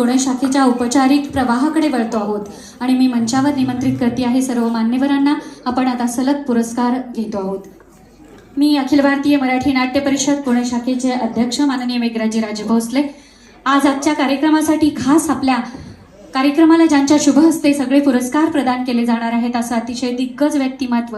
पुणे शाखेच्या औपचारिक प्रवाहाकडे वळतो आहोत. आणि मी मंचावर निमंत्रित करते आहे सर्व मान्यवरांना. आपण आता सलग पुरस्कार घेतो आहोत. मी अखिल भारतीय मराठी नाट्य परिषद पुणे शाखेचे अध्यक्ष माननीय मेघराजी राजे भोसले आज आजच्या कार्यक्रमासाठी खास आपल्या कार्यक्रमाला ज्यांच्या शुभ हस्ते सगळे पुरस्कार प्रदान केले जाणार आहेत असं अतिशय दिग्गज व्यक्तिमत्व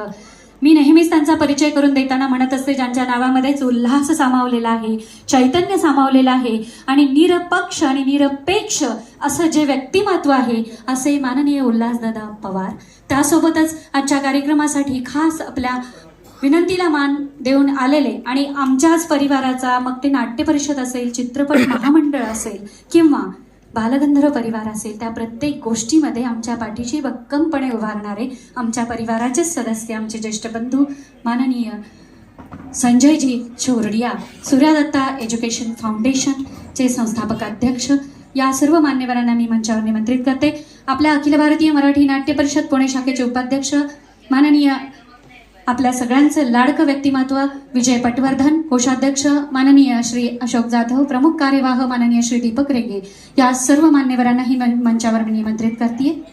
मी नेहमीच त्यांचा परिचय करून देताना म्हणत असते ज्यांच्या नावामध्येच उल्हास सामावलेला आहे चैतन्य सामावलेलं आहे आणि निरपक्ष आणि निरपेक्ष असं जे व्यक्तिमत्व आहे असे माननीय उल्हासदादा पवार. त्यासोबतच आजच्या कार्यक्रमासाठी खास आपल्या विनंतीला मान देऊन आलेले आणि आमच्याच परिवाराचा मग ते नाट्य परिषद असेल चित्रपट महामंडळ असेल किंवा बालगंधर्व परिवार असेल त्या प्रत्येक गोष्टीमध्ये आमच्या पाठीशी भक्कमपणे उभारणारे आमच्या परिवाराचेच सदस्य आमचे ज्येष्ठ बंधू माननीय संजयजी चोरडिया सूर्यादत्ता एज्युकेशन फाउंडेशनचे संस्थापक अध्यक्ष या सर्व मान्यवरांना मी मंचावर निमंत्रित करते. आपल्या अखिल भारतीय मराठी नाट्य परिषद पुणे शाखेचे उपाध्यक्ष माननीय आपल्या सगळ्यांचं लाडकं व्यक्तिमत्व विजय पटवर्धन कोषाध्यक्ष माननीय श्री अशोक जाधव प्रमुख कार्यवाह माननीय श्री दीपक रेगे. या सर्व मान्यवरांनाही मन- मंचावर मी निमंत्रित करते.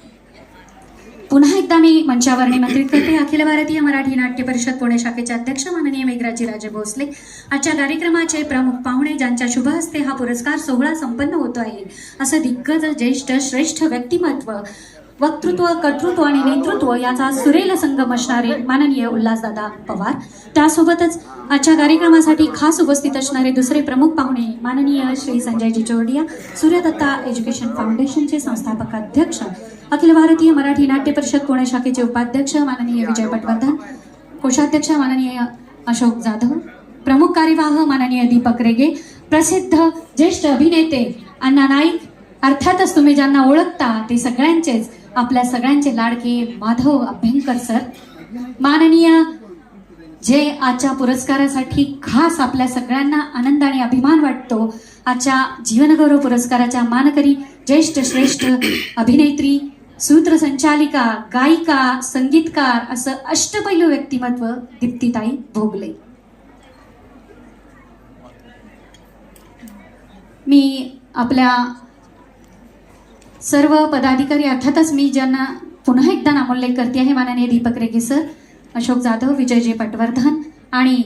पुन्हा एकदा मी मंचावर निमंत्रित करते. अखिल भारतीय मराठी नाट्य परिषद पुणे शाखेचे अध्यक्ष माननीय मेघराजी राजे भोसले आजच्या कार्यक्रमाचे प्रमुख पाहुणे ज्यांच्या शुभ हस्ते हा पुरस्कार सोहळा संपन्न होतो आहे असं दिग्गज ज्येष्ठ श्रेष्ठ व्यक्तिमत्व वक्तृत्व कर्तृत्व आणि नेतृत्व याचा सुरेल संगम असणारे माननीय उल्हासदादा पवार. त्यासोबतच आजच्या कार्यक्रमासाठी खास उपस्थित असणारे दुसरे प्रमुख पाहुणे माननीय श्री संजयजी चोरडिया सूर्यदत्ता एज्युकेशन फाउंडेशनचे संस्थापक अध्यक्ष अखिल भारतीय मराठी नाट्य परिषद पुणे शाखेचे उपाध्यक्ष माननीय विजय पटवर्धन कोषाध्यक्ष माननीय अशोक जाधव प्रमुख कार्यवाह माननीय दीपक रेगे प्रसिद्ध ज्येष्ठ अभिनेते अण्णा नाईक अर्थातच तुम्ही ज्यांना ओळखता ते सगळ्यांचेच आपल्या सगळ्यांचे लाडके माधव अभ्यंकर सर. माननीय जे आजच्या पुरस्कारासाठी खास आपल्या सगळ्यांना आनंद आणि अभिमान वाटतो आजच्या जीवनगौरव पुरस्काराच्या मानकरी ज्येष्ठ श्रेष्ठ अभिनेत्री सूत्रसंचालिका गायिका संगीतकार असं अष्टपैलू व्यक्तिमत्व दीप्तीताई भोगले. मी आपल्या सर्व पदाधिकारी अर्थातच मी ज्यांना पुन्हा एकदा नामोल्लेख करते आहे माननीय दीपक रेगे सर अशोक जाधव विजयजी पटवर्धन आणि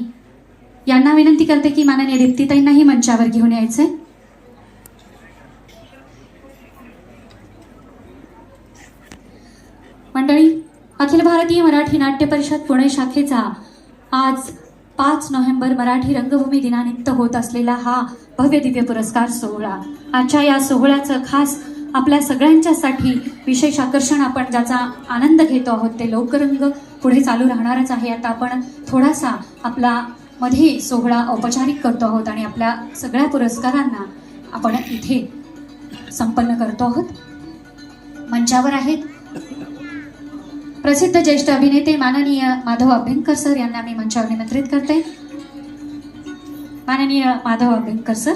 यांना विनंती करते की माननीय दीप्तीताईंनाही मंचावर घेऊन यायचंय. मंडळी अखिल भारतीय मराठी नाट्य परिषद पुणे शाखेचा आज पाच नोव्हेंबर मराठी रंगभूमी दिनानिमित्त होत असलेला हा भव्य दिव्य पुरस्कार सोहळा. आजच्या या सोहळ्याचं खास आपल्या सगळ्यांच्यासाठी विशेष आकर्षण आपण ज्याचा आनंद घेतो आहोत ते लोकरंग पुढे चालू राहणारच आहे. आता आपण थोडासा आपला मध्ये सोहळा औपचारिक करतो आहोत आणि आपल्या सगळ्या पुरस्कारांना आपण इथे संपन्न करतो आहोत. मंचावर आहेत प्रसिद्ध ज्येष्ठ अभिनेते माननीय माधव अभ्यंकर सर यांना मी मंचावर निमंत्रित करते. माननीय माधव अभ्यंकर सर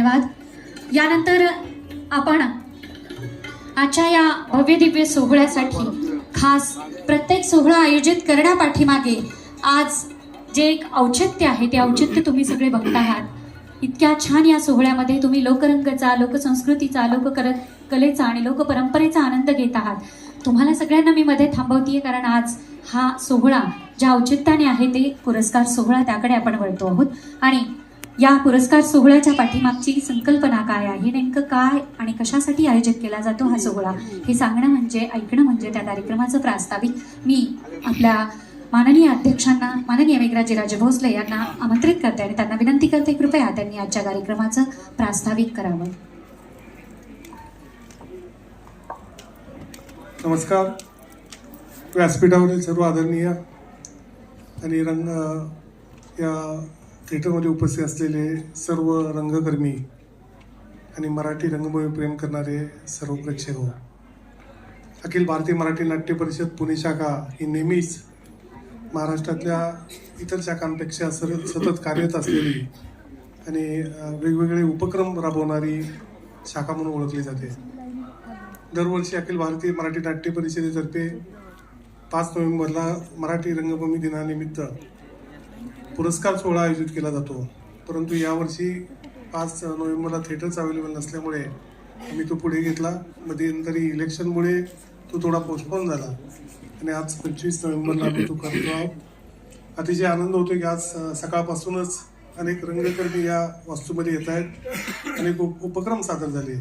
धन्यवाद. यानंतर आपण आजच्या या भव्य दिव्य सोहळ्यासाठी खास प्रत्येक सोहळा आयोजित करण्यापाठीमागे आज जे एक औचित्य आहे ते औचित्य तुम्ही सगळे बघत आहात. इतक्या छान या सोहळ्यामध्ये तुम्ही लोकरंगचा लोकसंस्कृतीचा लोककर कलेचा आणि लोकपरंपरेचा आनंद घेत आहात. तुम्हाला सगळ्यांना मी मध्ये थांबवतीये कारण आज हा सोहळा ज्या औचित्याने आहे ते पुरस्कार सोहळा त्याकडे आपण वळतो आहोत. आणि या पुरस्कार सोहळ्याच्या पाठीमागची संकल्पना काय आहे? नेमकं काय आणि कशासाठी आयोजित केला जातो हा सोहळा? हे सांगणं म्हणजे ऐकणं म्हणजे त्या कार्यक्रमाचं प्रास्ताविक. मी आपल्या माननीय अध्यक्षांना माननीय मेघराजी राजे भोसले यांना आमंत्रित करते आणि त्यांना विनंती करते कृपया त्यांनी आजच्या कार्यक्रमाचं प्रास्ताविक करावं. नमस्कार. व्यासपीठावरील सर्व आदरणीय आणि रंग या थिएटरमध्ये उपस्थित असलेले सर्व रंगकर्मी आणि मराठी रंगभूमी प्रेम करणारे सर्व प्रेक्षक हो. अखिल भारतीय मराठी नाट्य परिषद पुणे शाखा ही नेहमीच महाराष्ट्रातल्या इतर शाखांपेक्षा सर सतत कार्यरत असलेली आणि वेगवेगळे उपक्रम राबवणारी शाखा म्हणून ओळखली जाते. दरवर्षी अखिल भारतीय मराठी नाट्य परिषदेतर्फे पाच नोव्हेंबरला मराठी रंगभूमी दिनानिमित्त पुरस्कार सोहळा आयोजित केला जातो. परंतु यावर्षी पाच नोव्हेंबरला थिएटर्स अवेलेबल नसल्यामुळे आम्ही तो पुढे घेतला. मध्यंतरी इलेक्शनमुळे तो थोडा पोस्टपोन झाला. आणि आज पंचवीस नोव्हेंबरला आम्ही तो करतो आहोत. अतिशय आनंद होतो की आज सकाळपासूनच अनेक रंगकर्मी या वास्तूमध्ये येत आहेत. अनेक उप उपक्रम सादर झाले.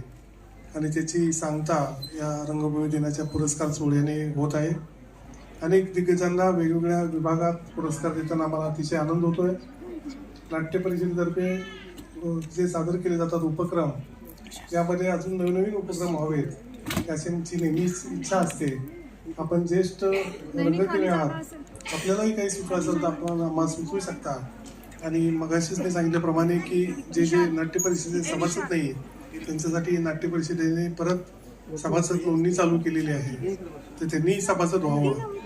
आणि त्याची सांगता या रंगभूमी दिनाच्या पुरस्कार सोहळ्याने होत आहे. अनेक दिग्गजांना वेगवेगळ्या विभागात पुरस्कार देताना आम्हाला अतिशय आनंद होतोय. नाट्य परिषदेतर्फे जे सादर केले जातात उपक्रम यामध्ये अजून नवनवीन उपक्रम हवेत अशी आमची नेहमीच इच्छा असते. आपण ज्येष्ठ रंगकर्मी आहात. आपल्यालाही काही सुचवायचं असेल तर आपण आम्हाला सुचवू शकता. आणि मगाशीच मी सांगितल्याप्रमाणे की जे जे नाट्य परिषदेत सभासद नाही त्यांच्यासाठी नाट्य परिषदेने परत सभासद नोंदणी चालू केलेली आहे. तर त्यांनी सभासद व्हावं.